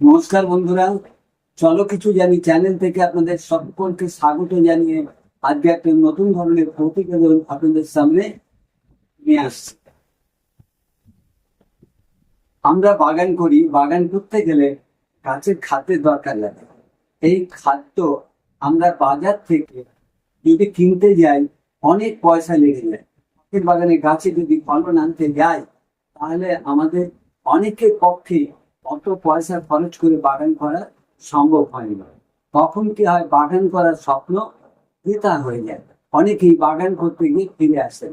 নমস্কার বন্ধুরা। চলো কিছু জানি। চ্যানেল থেকে আপনাদের সকলকে স্বাগত জানিয়ে আজকে একটা নতুন ধরনের প্রতিবেদন আপনাদের সামনে নিয়ে আসছি। আমরা বাগান করি। বাগান করতে গেলে গাছের খাদ্যের দরকার লাগে। এই খাদ্য আমরা বাজার থেকে যদি কিনতে যাই, অনেক পয়সা লেগে যায়। বাগানে গাছে যদি ফলন আনতে যাই, তাহলে আমাদের অনেকের পক্ষে অত পয়সা খরচ করে বাগান করা সম্ভব হয় না। তখন কি হয়, বাগান করার স্বপ্ন বৃথা হয়ে যায়। অনেকেই বাগান করতে গিয়ে ফিরে আসেন।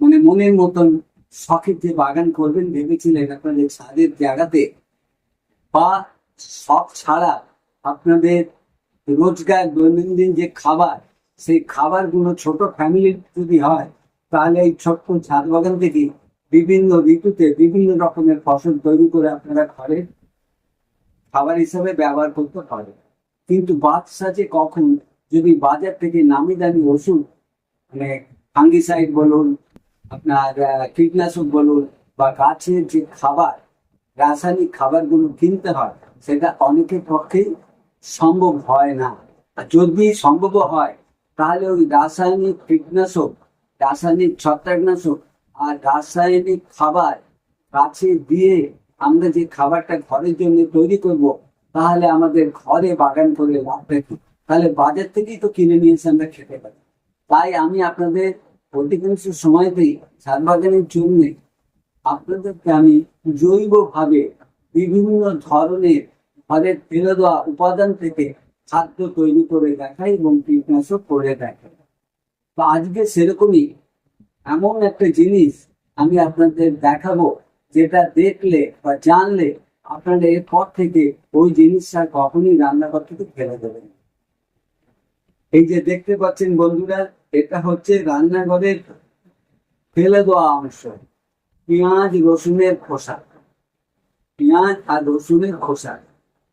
মানে মনের মতন শখের যে বাগান করবেন ভেবেছিলেন আপনাদের ছাদের জায়গাতে, বা শখ ছাড়া আপনাদের রোজগার, দৈনন্দিন যে খাবার, সেই খাবারগুলো ছোট ফ্যামিলির যদি হয়, তাহলে এই ছোট্ট ছাদ বাগান থেকে বিভিন্ন ঋতুতে বিভিন্ন রকমের ফসল তৈরি করে আপনারা ঘরে খাবার হিসাবে ব্যবহার করতে পারেন। কিন্তু বাদশা যে কখন যদি বাজার থেকে নামি দামি ওষুধ মানে ফাঙ্গিসাইড বলুন, আপনার কীটনাশক বলুন, বা গাছের যে খাবার, রাসায়নিক খাবারগুলো কিনতে হয়, সেটা অনেকের পক্ষেই সম্ভব হয় না। আর যদি সম্ভব হয়, তাহলে ওই রাসায়নিক কীটনাশক, রাসায়নিক ছত্রাকনাশক আর রাসায়নিক খাবার গাছে দিয়ে আমরা যে খাবারটা ঘরের জন্য তৈরি করব, তাহলে আমাদের ঘরে বাগান করে লাভ রেখে তাহলে বাজার থেকেই তো কিনে নিয়ে এসে আমরা খেতে পারি। তাই আমি আপনাদের অধিকাংশ সময়তেই ছাদ বাগানের জন্য আপনাদেরকে আমি জৈবভাবে বিভিন্ন ধরনের ঘরের ফেলে দেওয়া উপাদান থেকে খাদ্য তৈরি করে দেখাই এবং কীটনাশক করে দেখাই। তো আজকে সেরকমই এমন একটা জিনিস আমি আপনাদের দেখাবো, যেটা দেখলে বা জানলে আপনারা এরপর থেকে ওই জিনিসটা কখনই রান্নাঘর থেকে ফেলে দেবেন। এই যে দেখতে পাচ্ছেন বন্ধুরা, এটা হচ্ছে রান্নাঘরের ফেলে দেওয়া অংশ। পেঁয়াজ, রসুনের খোসা। পেঁয়াজ আর রসুনের খোসা।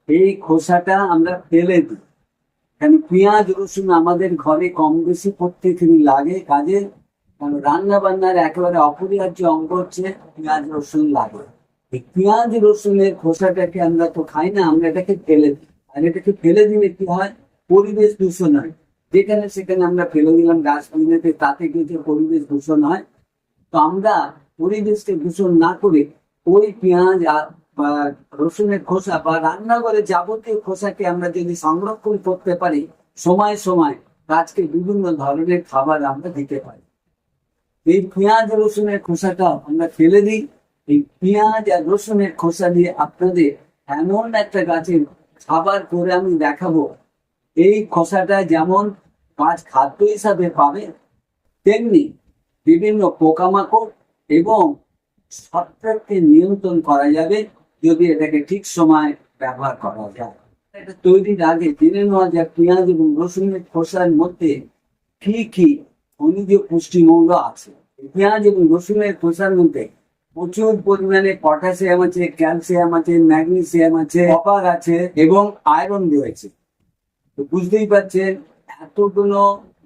এই খোসাটা আমরা ফেলে দিই। কেন? পেঁয়াজ, রসুন আমাদের ঘরে কম বেশি প্রত্যেকদিনই লাগে, কাজে কারণ রান্না বান্নার একেবারে অপরিহার্য অঙ্গ হচ্ছে পেঁয়াজ, রসুন লাগে এই পেঁয়াজ, রসুনের খোসাটাকে আমরা তো খাই না, আমরা এটাকে ফেলে দিই। আর এটাকে ফেলে দিলে কি হয়? পরিবেশ দূষণ হয়। যেখানে সেখানে আমরা ফেলে দিলাম ডাস্টবিনেতে তাতে কিছু পরিবেশ দূষণ হয়, তো আমরা পরিবেশকে দূষণ না করে ওই পেঁয়াজ বা রসুনের খোসা বা রান্নাঘরে যাবতীয় খোসাকে আমরা যদি সংরক্ষণ করতে পারি, সময় সময় গাছকে বিভিন্ন ধরনের খাবার আমরা দিতে পারি। এই পেঁয়াজ রসুনের খোসাটা আমরা ফেলে দিই। এই পেঁয়াজ আর রসুনের খোসা দিয়ে আপনাদের এমন একটা গাছের খাবার করে আমি দেখাবো। এই খোসাটা যেমন গাছ খাদ্য হিসাবে পাবে, তেমনি বিভিন্ন পোকামাকড় এবং ছত্রাককে নিয়ন্ত্রণ করা যাবে যদি এটাকে ঠিক সময় ব্যবহার করা যায়। এটা তৈরির আগে জেনে নেওয়া যায় পেঁয়াজ এবং রসুনের খোসার মধ্যে কি কি খনিজ পুষ্টিমূল্য আছে। পেঁয়াজ এবং রসুনের খোসার মধ্যে প্রচুর পরিমাণে পটাশিয়াম আছে, ক্যালসিয়াম আছে, ম্যাগনেসিয়াম আছে, কপার আছে এবং আয়রন রয়েছে। তো বুঝতেই পারছেন, এতগুলো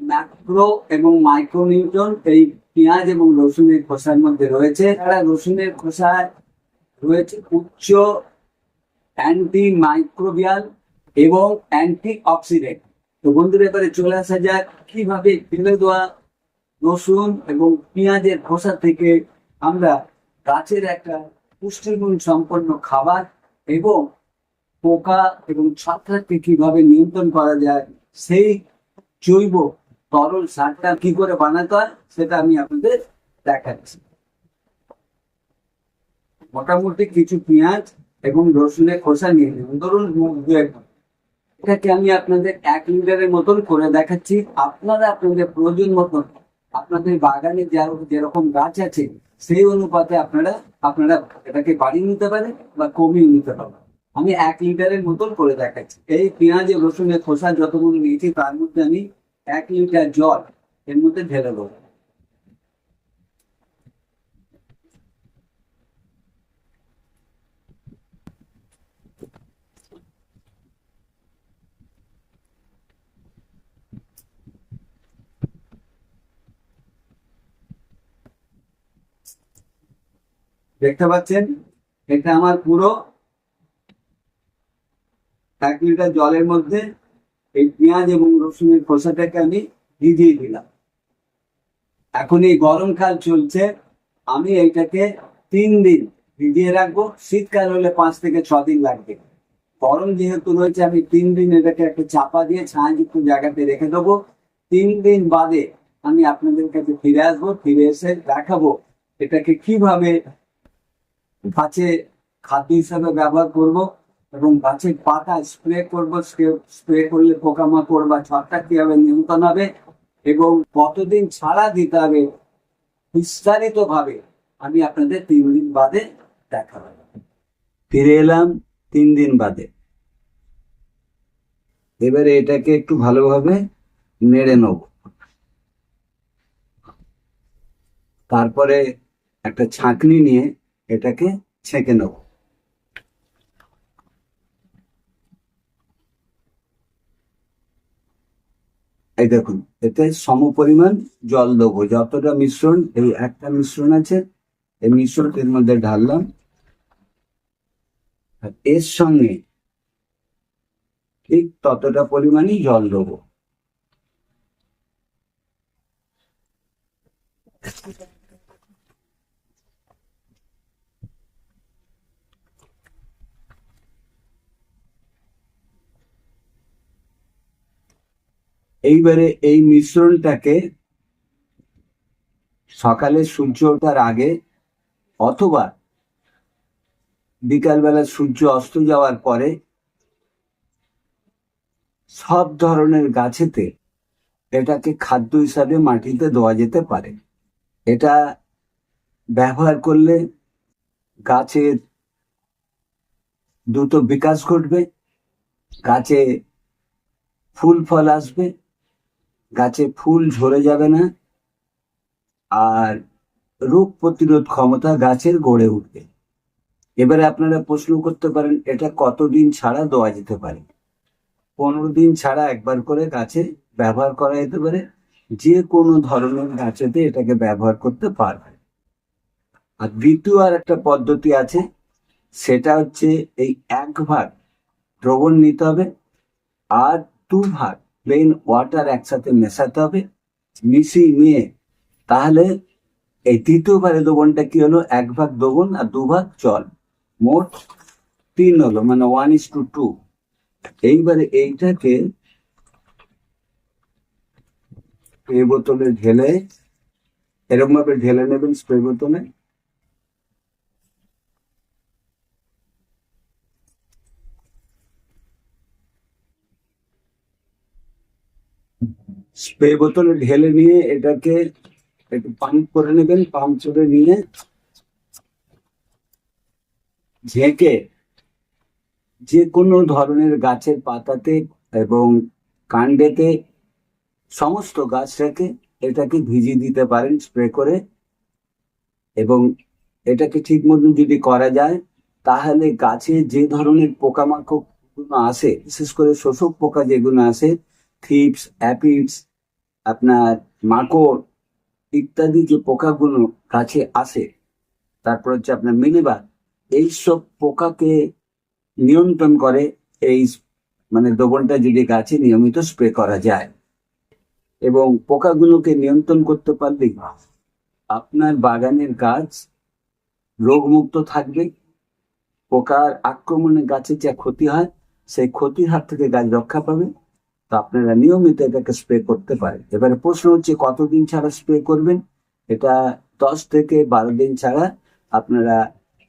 ম্যাক্রো এবং মাইক্রোনিউট্রন এই পেঁয়াজ এবং রসুনের খোসার মধ্যে রয়েছে। তারা রসুনের খোসায় রয়েছে উচ্চ অ্যান্টি মাইক্রোবিয়াল এবং অ্যান্টি অক্সিডেন্ট তো বন্ধুরা, এবারে চলে আসা যাক কীভাবে ফেলে দেওয়া রসুন এবং পেঁয়াজের খোসা থেকে আমরা গাছের একটা পুষ্টিগুণ সম্পন্ন খাবার এবং পোকা এবং ছত্রাককে কীভাবে নিয়ন্ত্রণ করা যায়, সেই জৈব তরল সারটা কি করে বানাতে হয় সেটা আমি আপনাদের দেখাচ্ছি। মোটামুটি কিছু পেঁয়াজ এবং রসুনের খোসা নিয়ে নেবেন ধরুন দু এক এটাকে আমি আপনাদের এক লিটারের মতন করে দেখাচ্ছি। আপনারা আপনাদের প্রয়োজন মতন আপনাদের বাগানে যেরকম গাছ আছে, সেই অনুপাতে আপনারা আপনারা এটাকে বাড়িয়ে নিতে পারেন বা কমিয়ে নিতে পারেন। আমি এক লিটারের মতন করে দেখাচ্ছি। এই পেঁয়াজ, রসুনের খোসা যতগুলো নিয়েছি, তার মধ্যে আমি এক লিটার জল এর মধ্যে ঢেলে দেবো। দেখতে পাচ্ছেন? এটা আমার পুরো এক লিটার জলের মধ্যে এই পেঁয়াজ এবং রসুনের খোসাটাকে আমি ভিজিয়ে দিলাম। এখন এই গরমকাল চলছে, আমি এইটাকে তিন দিন ভিজিয়ে রাখব। শীতকাল হলে পাঁচ থেকে ছ দিন লাগবে। গরম যেহেতু রয়েছে, আমি তিন দিন এটাকে একটা চাপা দিয়ে ছায়াযুক্ত জায়গাতে রেখে দেবো। তিন দিন বাদে আমি আপনাদের কাছে ফিরে আসব, ফিরে এসে দেখাবো এটাকে কীভাবে গাছে খাদ্য হিসাবে ব্যবহার করব এবং গাছের পাতা স্প্রে করব স্প্রে করলে পোকামাকড় বা ছত্রা কীভাবে নিয়ন্ত্রণ হবে এবং কতদিন ছাড়া দিতে হবে বিস্তারিত ভাবে আমি আপনাদের তিন দিন বাদে দেখাবো। ফিরে এলাম তিন দিন বাদে। এবারে এটাকে একটু ভালোভাবে নেড়ে নেব। তারপরে একটা ছাঁকনি নিয়ে এটাকে ছেঁকে নেব। এই দেখুন, এতে সম পরিমাণ জল দেবো। যতটা মিশ্রণ, এই একটা মিশ্রণ আছে, এই মিশ্রণ এর মধ্যে ঢাললাম। এর সঙ্গে ঠিক ততটা পরিমাণই জল দেবো। এইবারে এই মিশ্রণটাকে সকালে সূর্য ওঠার আগে অথবা বিকালবেলা সূর্য অস্ত যাওয়ার পরে সব ধরনের গাছেতে এটাকে খাদ্য হিসাবে মাটিতে দেওয়া যেতে পারে। এটা ব্যবহার করলে গাছের দ্রুত বিকাশ ঘটবে, গাছে ফুল ফল আসবে গাছে ফুল ঝরে যাবে না, আর রোগ প্রতিরোধ ক্ষমতা গাছের গড়ে উঠবে। এবারে আপনারা প্রশ্ন করতে পারেন, এটা কতদিন ছাড়া দেওয়া যেতে পারে? পনেরো দিন ছাড়া একবার করে গাছে ব্যবহার করা যেতে পারে, যে কোনো ধরনের গাছেতে এটাকে ব্যবহার করতে পারবে। আর দ্বিতীয় আর একটা পদ্ধতি আছে, সেটা হচ্ছে এই এক ভাগ দ্রবণ নিতে হবে, আর দু ভাগ প্লেন ওয়াটার একসাথে মেশাতে হবে, মিশিয়ে নিয়ে তাহলে এই দ্বিতীয়বারে দ্রবণটা কি হলো? এক ভাগ দ্রবণ আর দু ভাগ জল। মোট তিন হলো মানে ওয়ান ইস টু টু এইবারে এইটাকে স্প্রে বোতলে ঢেলে এরকম ভাবে ঢেলে নেবেন স্প্রে বোতলে। স্প্রে বোতলে ঢেলে নিয়ে এটাকে একটু পাম্প করে নেবেন, পাম্প করে নিয়ে ঝেঁকে যে কোনো ধরনের গাছের পাতাতে এবং কাণ্ডেতে সমস্ত গাছটাকে এটাকে ভিজিয়ে দিতে পারেন স্প্রে করে এবং এটাকে ঠিক মতন যদি করা যায়, তাহলে গাছে যে ধরনের পোকামাকড় আসে, বিশেষ করে শোষক পোকা যেগুলো আসে থিপস অ্যাপিডস আপনার মাকড় ইত্যাদি যে পোকাগুলো গাছে আসে, তারপর হচ্ছে আপনার মিনিবার, এইসব পোকাকে নিয়ন্ত্রণ করে এই মানে দ্রবণটা যদি গাছে নিয়মিত স্প্রে করা যায় এবং পোকাগুলোকে নিয়ন্ত্রণ করতে পারলেই আপনার বাগানের গাছ রোগমুক্ত থাকবে, পোকার আক্রমণে গাছের যা ক্ষতি হয়, সেই ক্ষতির হাত থেকে গাছ রক্ষা পাবে। তো আপনারা নিয়মিত এটাকে স্প্রে করতে পারেন। এবারে প্রশ্ন হচ্ছে, কতদিন ছাড়া স্প্রে করবেন? এটা দশ থেকে বারো দিন ছাড়া আপনারা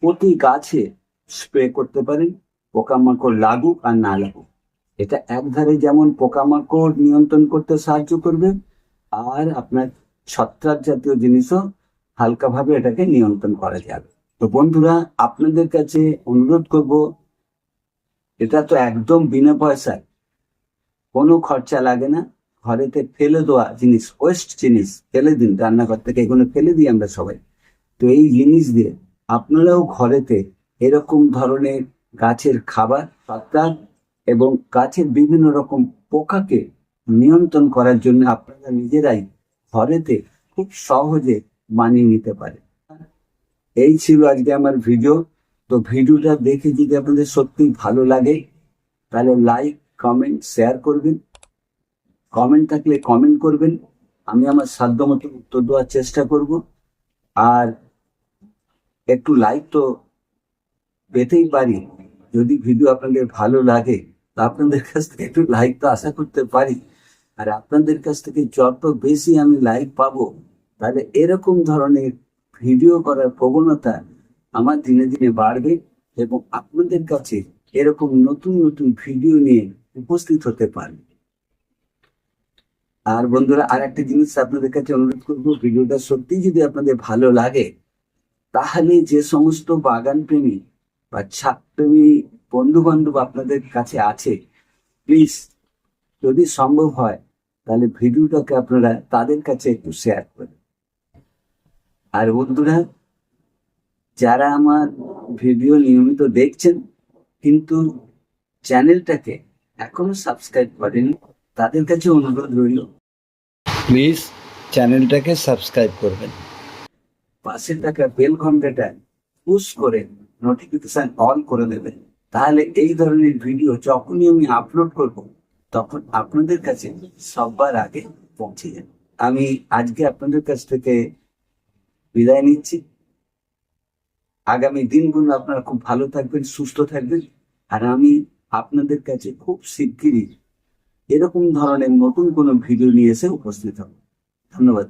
প্রতি গাছে স্প্রে করতে পারেন, পোকামাকড় লাগুক আর না লাগুক। এটা একধারে যেমন পোকামাকড় নিয়ন্ত্রণ করতে সাহায্য করবে, আর আপনার ছত্রাক জাতীয় জিনিসও হালকাভাবে এটাকে নিয়ন্ত্রণ করা যাবে। তো বন্ধুরা, আপনাদের কাছে অনুরোধ করব, এটা তো একদম বিনা পয়সায় কোনো খরচা লাগে না। ঘরেতে ফেলে দেওয়া জিনিস ওয়েস্ট জিনিস, ফেলে দিন, রান্নাঘর থেকে এগুলো ফেলে দিই আমরা সবাই। তো এই জিনিস দিয়ে আপনারাও ঘরেতে এরকম ধরনের গাছের খাবার, পাতা এবং গাছের বিভিন্ন রকম পোকাকে নিয়ন্ত্রণ করার জন্য আপনারা নিজেরাই ঘরেতে খুব সহজে মানিয়ে নিতে পারে এই ছিল আজকে আমার ভিডিও। তো ভিডিওটা দেখে যদি আপনাদের সত্যি ভালো লাগে, তাহলে লাইক কমেন্ট শেয়ার করবেন। কমেন্ট থাকলে কমেন্ট করবেন। আমি আমার সাধ্য মতো উত্তর দেওয়ার চেষ্টা করব। আর একটু লাইক তো পেতেই পারি। যদি ভিডিও আপনাদের ভালো লাগে, তা আপনাদের কাছ থেকে একটু লাইক তো আশা করতে পারি। আর আপনাদের কাছ থেকে যত বেশি আমি লাইক পাবো, তাহলে এরকম ধরনের ভিডিও করার প্রবণতা আমার দিনে দিনে বাড়বে এবং আপনাদের কাছে এরকম নতুন নতুন ভিডিও নিয়ে উপস্থিত হতে পারবে। আর বন্ধুরা আর একটা জিনিস আপনাদের কাছে অনুরোধ করব, ভিডিওটা সত্যি যদি আপনাদের ভালো লাগে, তাহলে যে সমস্ত বাগান প্রেমী বা ছাদ প্রেমী বন্ধু বান্ধব আপনাদের কাছে আছে প্লিজ যদি সম্ভব হয়, তাহলে ভিডিওটাকে আপনারা তাদের কাছে একটু শেয়ার করেন। আর বন্ধুরা, যারা আমার ভিডিও নিয়মিত দেখছেন, কিন্তু চ্যানেলটাকে এখনও সাবস্ক্রাইব করেনি তাদের কাছে অনুরোধ রইল। প্লিজ চ্যানেলটাকে সাবস্ক্রাইব করবেন। পাশে থাকা বেল ঘন্টাটা পুশ করে নোটিফিকেশন অন করে দেবেন। তাহলে এই ধরনের ভিডিও যখনই আমি আপলোড করব তখন আপনাদের কাছে সবার আগে পৌঁছে যাবে। আমি আজকে আপনাদের কাছ থেকে বিদায় নিচ্ছি। আগামী দিনগুলো আপনারা খুব ভালো থাকবেন সুস্থ থাকবেন। আর আমি আপনাদের কাছে খুব শিগগিরই এরকম ধরনের নতুন কোনো ভিডিও নিয়ে এসে উপস্থিত হব। ধন্যবাদ।